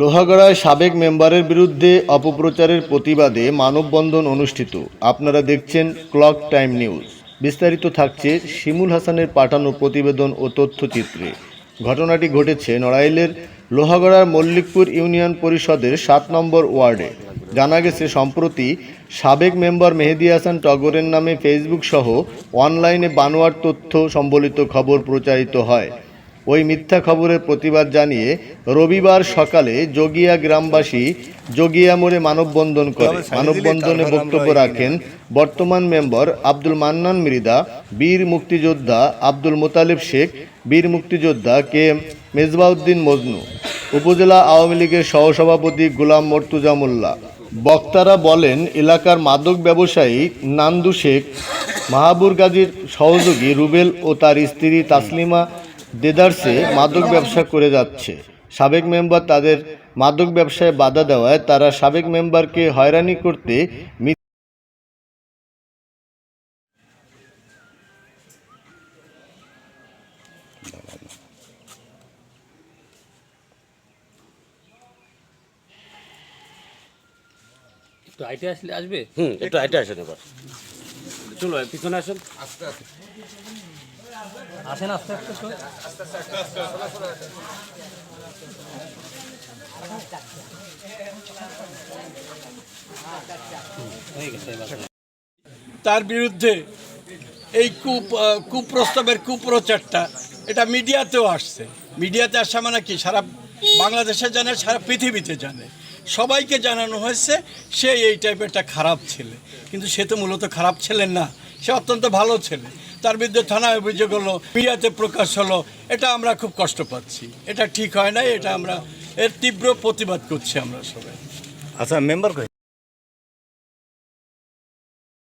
লোহাগড়ায় সাবেক মেম্বারের বিরুদ্ধে অপপ্রচারের প্রতিবাদে মানববন্ধন অনুষ্ঠিত। আপনারা দেখছেন ক্লক টাইম নিউজ। বিস্তারিত থাকছে শিমুল হাসানের পাঠানো প্রতিবেদন ও তথ্যচিত্রে। ঘটনাটি ঘটেছে নড়াইলের লোহাগড়ার মল্লিকপুর ইউনিয়ন পরিষদের সাত নম্বর ওয়ার্ডে। জানা গেছে, সম্প্রতি সাবেক মেম্বার মেহেদি হাসান টগরের নামে ফেসবুক সহ অনলাইনে বানোয়ার তথ্য সম্বলিত খবর প্রচারিত হয়। ওই মিথ্যা খবরের প্রতিবাদ জানিয়ে রবিবার সকালে যোগিয়া গ্রামবাসী যোগিয়া মোড়ে মানববন্ধন করে। মানববন্ধনে বক্তব্য রাখেন বর্তমান মেম্বার আব্দুল মান্নান মৃদা বীর মুক্তিযোদ্ধা আব্দুল মোতালেব শেখ বীর মুক্তিযোদ্ধা কে মেজবাউদ্দিন মজনু উপজেলা আওয়ামী লীগের সহসভাপতি গোলাম মর্তুজা মোল্লা বক্তারা বলেন এলাকার মাদক ব্যবসায়ী নান্দু শেখ মাহাবুর গাজীর সহযোগী রুবেল ও তার স্ত্রী তাসলিমা দেদারসে মাদক ব্যবসা করে যাচ্ছে। সাবেক মেম্বার তাদের মাদক ব্যবসায় বাধা দেওয়ায় তারা সাবেক মেম্বারকে হয়রানি করতে একটু আইটে আসলে আসবে? হুম একটু হাইটে আসেন এবার। চলো পিছনে আসেন আসেন। আস্তে আস্তে। তো। হয়ে গেছে এবার। তার বিরুদ্ধে এই কুপ কুপ্রস্তাবের কুপ্রচারটা, এটা মিডিয়াতেও আসছে মিডিয়াতে আসা মানে কি সারা বাংলাদেশে জানে, সারা পৃথিবীতে জানে সবাইকে জানানো হয়েছে, সে এই টাইপের একটা খারাপ ছেলে। কিন্তু সে তো মূলত খারাপ ছেলে না, সে অত্যন্ত ভালো ছেলে। তার বিরুদ্ধে থানায় অভিযোগ হলো মিডিয়াতে প্রকাশ হলো, এটা আমরা খুব কষ্ট পাচ্ছি। এটা ঠিক হয় না এটা আমরা, এর তীব্র প্রতিবাদ করছি আমরা সবাই। আচ্ছা মেম্বার